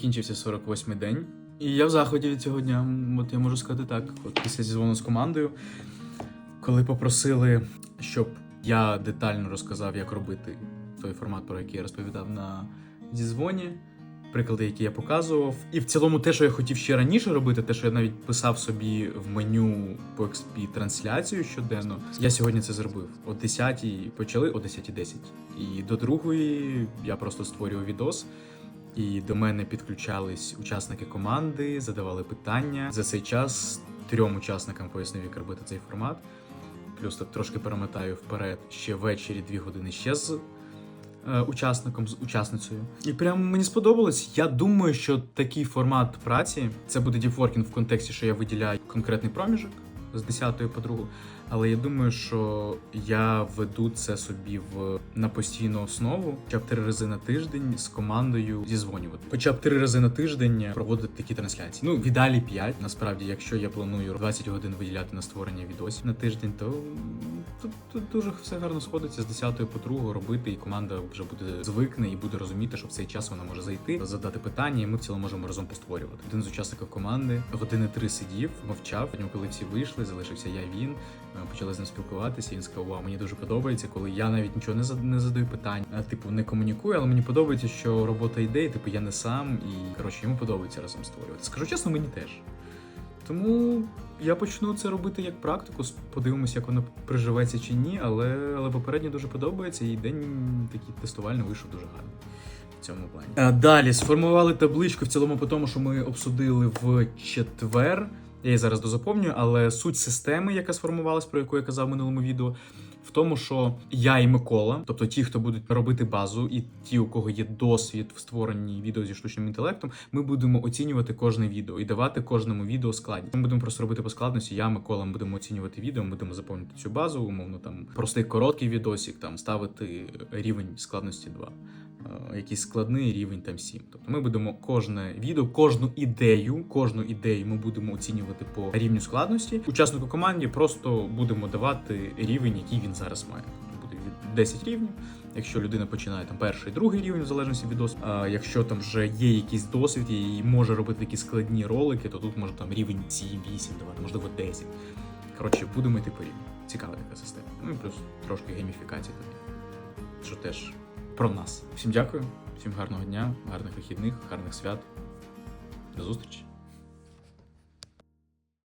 Кінчився 48-й день. І я в заході від цього дня. От я можу сказати так. От після зізвону з командою, коли попросили, щоб я детально розказав, як робити той формат, про який я розповідав на зізвоні, приклади, які я показував. І в цілому, те, що я хотів ще раніше робити, те, що я навіть писав собі в меню по XP трансляцію щоденно, я сьогодні це зробив. О 10-й почали, о 10.10. І до другої я просто створював відос. І до мене підключались учасники команди, задавали питання. За цей час трьом учасникам пояснив, як робити цей формат. Плюс так трошки перемотаю вперед ще ввечері дві години ще з е, учасником, з учасницею. І прям мені сподобалось. Я думаю, що такий формат праці це буде діпворкінг в контексті, що я виділяю конкретний проміжок з 10 по 2. Але я думаю, що я веду це собі в на постійну основу, хоча б три рази на тиждень з командою зізвонювати. Хоча б три рази на тиждень проводити такі трансляції. Ну, в ідеалі 5. Насправді, якщо я планую 20 годин виділяти на створення відосів на тиждень, то тут, тут дуже все гарно сходиться з 10 по 2 робити, і команда вже буде звикне і буде розуміти, що в цей час вона може зайти, задати питання, і ми в цілому можемо разом постворювати. Один з учасників команди години три сидів, мовчав. Коли всі вийшли, залишився я він. Ми почали з ним спілкуватися. Він сказав, вау, мені дуже подобається, коли я навіть нічого не зад- не задаю питань, типу не комунікую, але мені подобається, що робота йде, і типу я не сам, і коротше йому подобається разом створювати. Скажу чесно, мені теж. Тому я почну це робити як практику. Подивимося, як воно приживеться чи ні, але, але попередньо дуже подобається, і день такий тестувальний вийшов дуже гарно. В цьому плані. А, далі сформували табличку в цілому по тому, що ми обсудили в четвер. Я її зараз дозаповнюю, але суть системи, яка сформувалась, про яку я казав в минулому відео, в тому, що я і Микола, тобто ті, хто будуть робити базу, і ті, у кого є досвід в створенні відео зі штучним інтелектом, ми будемо оцінювати кожне відео і давати кожному відео складність. Ми будемо просто робити по складності. Я, Микола, ми будемо оцінювати відео, ми будемо заповнити цю базу, умовно там простий короткий відосик, там ставити рівень складності 2 е, якийсь складний рівень там 7. Тобто ми будемо кожне відео, кожну ідею, кожну ідею ми будемо оцінювати по рівню складності. Учаснику команді просто будемо давати рівень, який він зараз має. Буде від 10 рівнів. Якщо людина починає там перший, другий рівень, в залежності від досвіду. А якщо там вже є якийсь досвід і може робити такі складні ролики, то тут може там рівень 7, 8 давати, можливо 10. Коротше, будемо йти по рівню. Цікава така система. Ну і плюс трошки гейміфікації тоді. Що теж про нас. Всім дякую, всім гарного дня, гарних вихідних, гарних свят. До зустрічі!